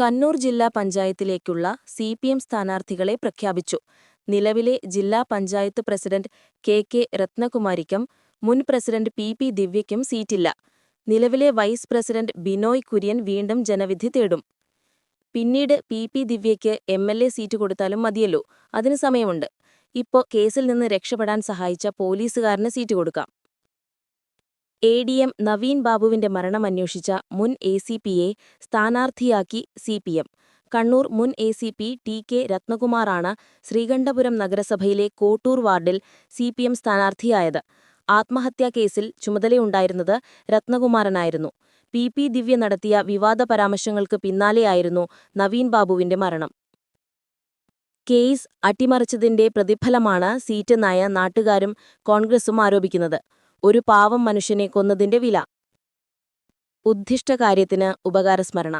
കണ്ണൂർ ജില്ലാ പഞ്ചായത്തിലേക്കുള്ള C P M സ്ഥാനാർത്ഥികളെ പ്രഖ്യാപിച്ചു. നിലവിലെ ജില്ലാ പഞ്ചായത്ത് പ്രസിഡന്റ് കെ കെ രത്നകുമാരിക്കും മുൻ പ്രസിഡന്റ് പി പി ദിവ്യയ്ക്കും സീറ്റില്ല. നിലവിലെ വൈസ് പ്രസിഡന്റ് ബിനോയ് കുര്യൻ വീണ്ടും ജനവിധി തേടും. പിന്നീട് പി പി ദിവ്യയ്ക്ക് എം എൽ എ സീറ്റ് കൊടുത്താലും മതിയല്ലോ. അതിന് സമയമുണ്ട്. ഇപ്പോ കേസിൽ നിന്ന് രക്ഷപ്പെടാൻ സഹായിച്ച പോലീസുകാരന് സീറ്റ് കൊടുക്കാം. എ ഡി എം നവീൻ ബാബുവിന്റെ മരണമന്വേഷിച്ച മുൻ എ സി പിയെ സ്ഥാനാർത്ഥിയാക്കി സി പി എം. കണ്ണൂർ മുൻ A C P T K രത്നകുമാറാണ് Sreekandapuram നഗരസഭയിലെ കോട്ടൂർ വാർഡിൽ സി പി എം സ്ഥാനാർത്ഥിയായത്. ആത്മഹത്യാക്കേസിൽ ചുമതലയുണ്ടായിരുന്നത് രത്നകുമാരനായിരുന്നു. പി പി ദിവ്യ നടത്തിയ വിവാദ പരാമർശങ്ങൾക്ക് പിന്നാലെയായിരുന്നു നവീൻ ബാബുവിന്റെ മരണം. കേസ് അട്ടിമറിച്ചതിന്റെ പ്രതിഫലമാണ് സീറ്റ് നായ നാട്ടുകാരും കോൺഗ്രസും ആരോപിക്കുന്നത്. ഒരു പാവം മനുഷ്യനെ കൊന്നതിന്റെ വില. ഉദ്ദിഷ്ടകാര്യത്തിന് ഉപകാരസ്മരണ.